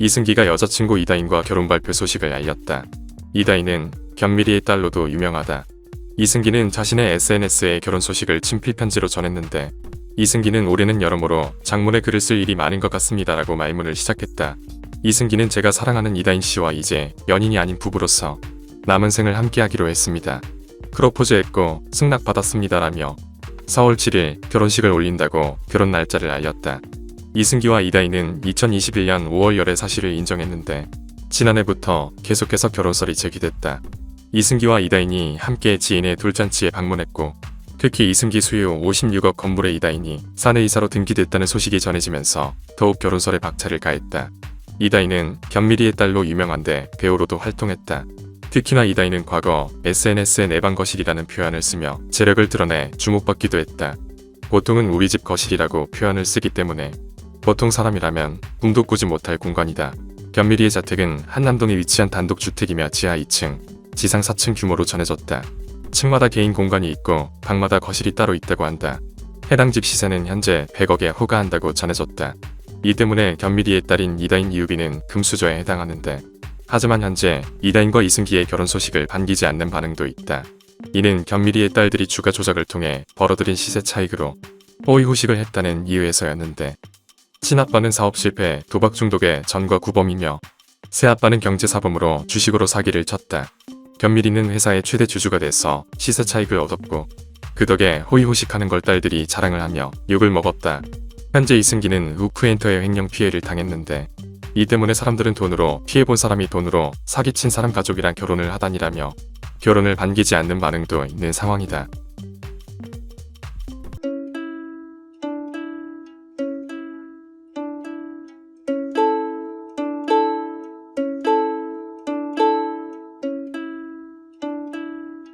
이승기가 여자친구 이다인과 결혼 발표 소식을 알렸다. 이다인은 견미리의 딸로도 유명하다. 이승기는 자신의 SNS에 결혼 소식을 친필 편지로 전했는데 이승기는 올해는 여러모로 장문의 글을 쓸 일이 많은 것 같습니다라고 말문을 시작했다. 이승기는 제가 사랑하는 이다인 씨와 이제 연인이 아닌 부부로서 남은 생을 함께하기로 했습니다. 프로포즈했고 승낙받았습니다라며 4월 7일 결혼식을 올린다고 결혼 날짜를 알렸다. 이승기와 이다인은 2021년 5월 열애 사실을 인정했는데 지난해부터 계속해서 결혼설이 제기됐다. 이승기와 이다인이 함께 지인의 돌잔치에 방문했고 특히 이승기 수요 56억 건물의 이다인이 사내이사로 등기됐다는 소식이 전해지면서 더욱 결혼설에 박차를 가했다. 이다인은 견미리의 딸로 유명한데 배우로도 활동했다. 특히나 이다인은 과거 SNS에 내 방 거실이라는 표현을 쓰며 재력을 드러내 주목받기도 했다. 보통은 우리 집 거실이라고 표현을 쓰기 때문에 보통 사람이라면 꿈도 꾸지 못할 공간이다. 견미리의 자택은 한남동에 위치한 단독주택이며 지하 2층, 지상 4층 규모로 전해졌다. 층마다 개인 공간이 있고 방마다 거실이 따로 있다고 한다. 해당 집 시세는 현재 100억에 호가한다고 전해졌다. 이 때문에 견미리의 딸인 이다인 이유비는 금수저에 해당하는데 하지만 현재 이다인과 이승기의 결혼 소식을 반기지 않는 반응도 있다. 이는 견미리의 딸들이 주가 조작을 통해 벌어들인 시세 차익으로 호의호식을 했다는 이유에서였는데 친아빠는 사업 실패, 도박 중독의 전과 구범이며 새아빠는 경제사범으로 주식으로 사기를 쳤다. 견미리는 회사의 최대 주주가 돼서 시세 차익을 얻었고 그 덕에 호의호식하는 걸 딸들이 자랑을 하며 욕을 먹었다. 현재 이승기는 우크엔터의 횡령 피해를 당했는데 이 때문에 사람들은 돈으로 피해본 사람이 돈으로 사기친 사람 가족이랑 결혼을 하다니라며 결혼을 반기지 않는 반응도 있는 상황이다.